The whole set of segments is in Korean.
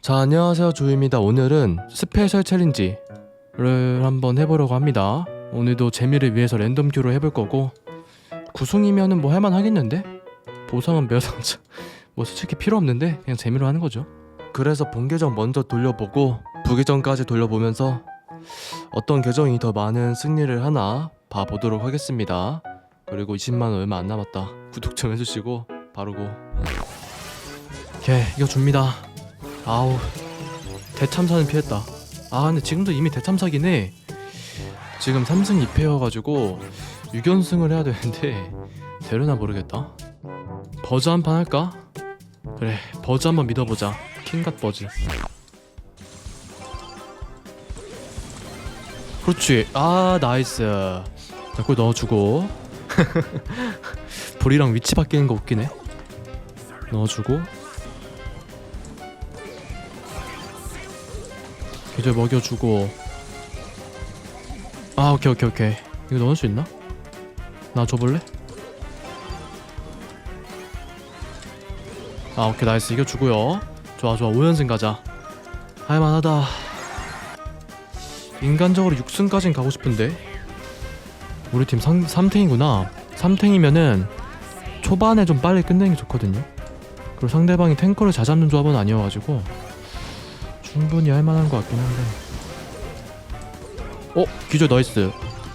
자 안녕하세요 조입니다. 오늘은 스페셜 챌린지를 한번 해보려고 합니다. 오늘도 재미를 위해서 랜덤 큐로 해볼 거고 구승이면은 뭐 할만 하겠는데? 보상은 멸상자 뭐 솔직히 필요 없는데 그냥 재미로 하는 거죠. 그래서 본 계정 먼저 돌려보고 부계정까지 돌려보면서 어떤 계정이 더 많은 승리를 하나 봐보도록 하겠습니다. 그리고 20만 원 얼마 안 남았다. 구독 좀 해주시고 바르고 오케이 이거 줍니다. 아우 대참사는 피했다. 아 근데 지금도 이미 대참사긴 해. 지금 3승 2패여가지고 6연승을 해야 되는데 되려나 모르겠다. 버즈 한 판 할까? 그래 버즈 한번 믿어보자. 킹갓 버즈. 그렇지. 아 나이스. 자, 골 넣어주고. 불이랑 위치 바뀌는 거 웃기네. 넣어주고 이제 먹여주고. 아 오케이 오케이 오케이. 이거 넣을 수 있나? 나 줘볼래? 아 오케이 나이스. 이겨주고요. 좋아 좋아. 5연승 가자. 할만하다. 인간적으로 6승까진 가고 싶은데. 우리 팀 3, 3탱이구나. 3탱이면은 초반에 좀 빨리 끝내는 게 좋거든요. 그리고 상대방이 탱커를 잘 잡는 조합은 아니어가지고 충분히 할만한 것 같긴 한데. 어? 기절 나이스.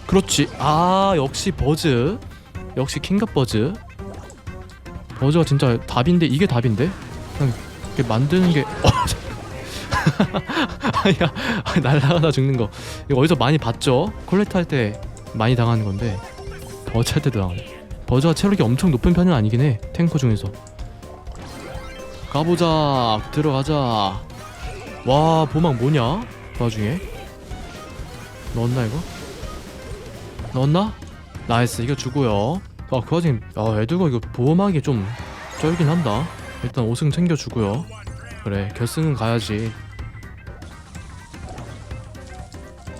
그렇지. 아 역시 버즈. 역시 킹갓 버즈. 버즈가 진짜 답인데 이게 답인데? 그냥 이렇게 만드는 게 어, 아야. 날라가다 죽는 거. 이거 어디서 많이 봤죠? 콜렉트 할 때 많이 당하는 건데. 버즈 할 때도 당하네. 버즈가 체력이 엄청 높은 편은 아니긴 해 탱커 중에서. 가보자. 들어가자 와 보막 뭐냐? 그 와중에. 넣었나 이거? 넣었나? 나이스 이거 주고요. 아그 와중에 아 애들가 이거 보호막이 좀 쩔긴 한다. 일단 5승 챙겨주고요. 그래 결승은 가야지.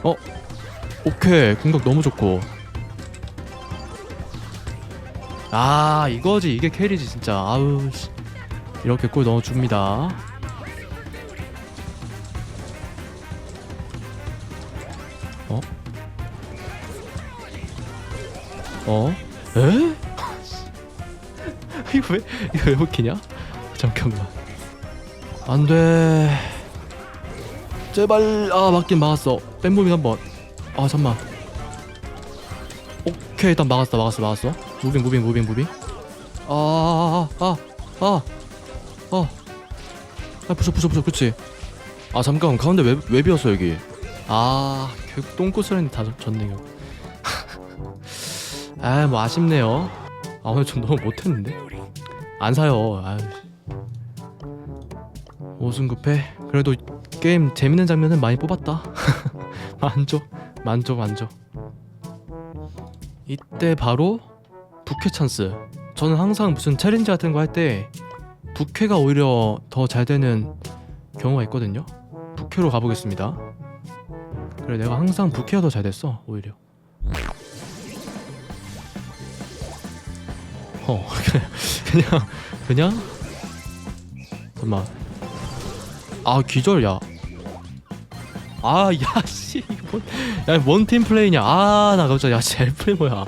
어? 오케이 궁각 너무 좋고. 아 이거지. 이게 캐리지 진짜. 아우 씨. 이렇게 골 넣어줍니다 어? 에? 이거 왜 이거 왜 먹히냐? 잠깐만. 안 돼. 제발 아 맞긴 막았어. 뺀몸이 한번. 아 잠만. 오케이 일단 막았어 막았어 막았어. 무빙 무빙 무빙 무빙. 아아아아아아. 아, 아, 부숴 부숴 부숴 그렇지 아 잠깐 가운데 왜, 왜 비었어 여기. 아 결국 똥꼬스라는다 졌- 졌네요 아 뭐 아쉽네요. 아 오늘 좀 너무 못했는데? 안 사요. 5승 9패 그래도 게임 재밌는 장면은 많이 뽑았다. 만족 만족 만족. 이때 바로 부캐 찬스. 저는 항상 무슨 챌린지 같은 거 할 때 부캐가 오히려 더 잘 되는 경우가 있거든요. 부캐로 가보겠습니다. 그래 내가 항상 부캐가 더 잘 됐어 오히려 어 그냥 그냥 잠만 아 기절 야. 아, 야, 씨, 이거 뭔, 야, 뭔 팀플레이냐? 아, 나 갑자기, 야, 젤플레이 뭐야?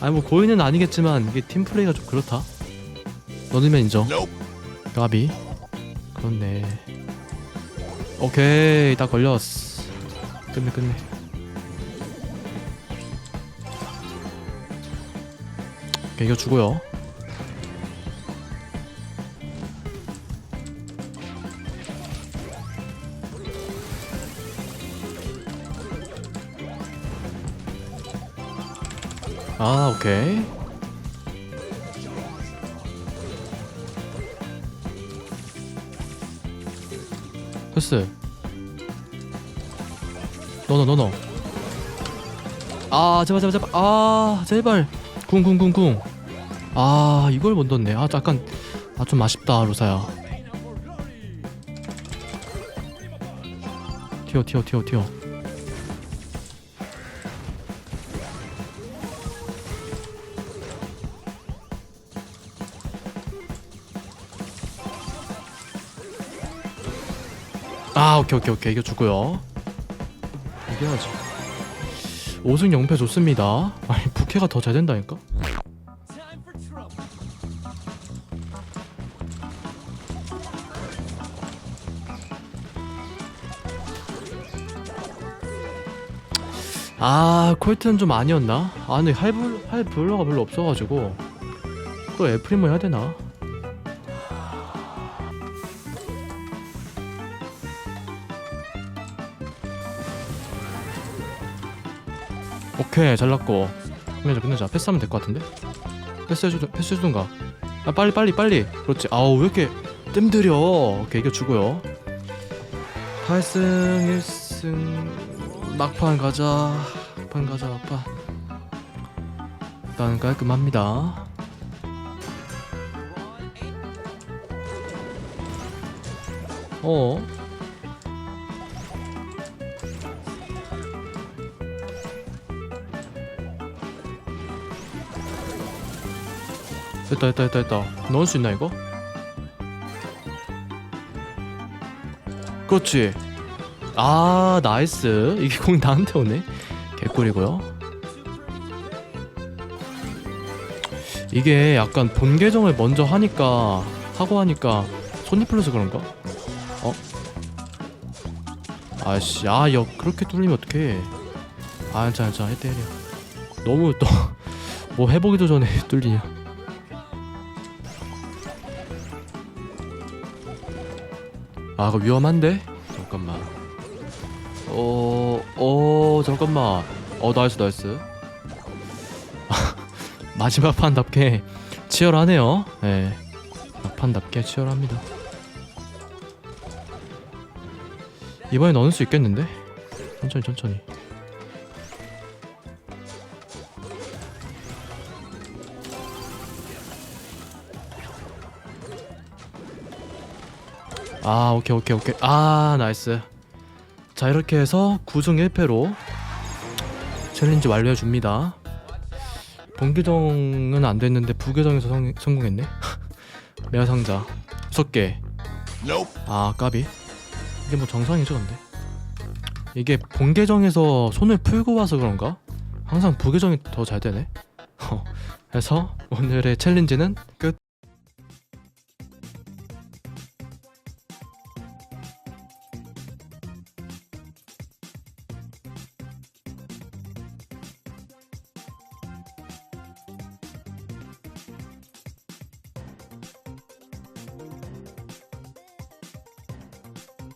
아니, 뭐, 고인은 아니겠지만, 이게 팀플레이가 좀 그렇다. 너들면 인정. 까비. 그렇네. 오케이, 딱 걸렸어. 끝내, 끝내. 오케이, 이거 주고요. 아 오케이. 됐어. 너너 너너. 아 제발 제발 제발. 아 제발. 쿵쿵쿵쿵. 아 이걸 못 넣네. 아 약간 아 좀 아쉽다 로사야. 튀어 튀어 튀어 튀어 아 오케이 오케이 오케이. 이겨주고요. 이겨야지. 5승 0패 좋습니다. 아니 부캐가 더 잘 된다니까? 아 콜트는 좀 아니었나? 아 근데 할볼 할 블러가 별로 없어가지고. 또 애프리모 해야 되나? 오케이 잘났고. 끝내자 끝내자 패스하면 될 것 같은데? 패스해주 패스해주던가. 아 빨리 빨리 빨리. 그렇지. 아우 왜 이렇게 뜸들여? 오케이 이겨주고요. 8승 1승. 막판 가자. 막판 가자 막판. 일단 깔끔합니다. 어 됐다 됐다 됐다 됐다. 넣을 수 있나 이거? 그렇지. 아 나이스. 이게 공 나한테 오네. 개꿀이고요. 이게 약간 본 계정을 먼저 하니까 하고 하니까 손이 풀려서 그런가? 어? 아씨 아여 그렇게 뚫리면 어떡해. 아 괜찮아 괜찮아 해때 해려 너무 또 뭐 해보기도 전에 뚫리냐 아 그거 위험한데? 잠깐만. 어... 어... 잠깐만. 어 나이스 나이스. 마지막 판답게 치열하네요. 예. 판답게 치열합니다. 이번에 넣을 수 있겠는데? 천천히 천천히 아 오케이 오케이 오케이. 아 나이스. 자 이렇게 해서 9승 1패로 챌린지 완료해줍니다. 본계정은 안 됐는데 부계정에서 성, 성공했네? 메아 상자. 6개 아 까비. 이게 뭐 정상이죠 근데? 이게 본계정에서 손을 풀고 와서 그런가? 항상 부계정이 더 잘 되네? 그래서 오늘의 챌린지는 끝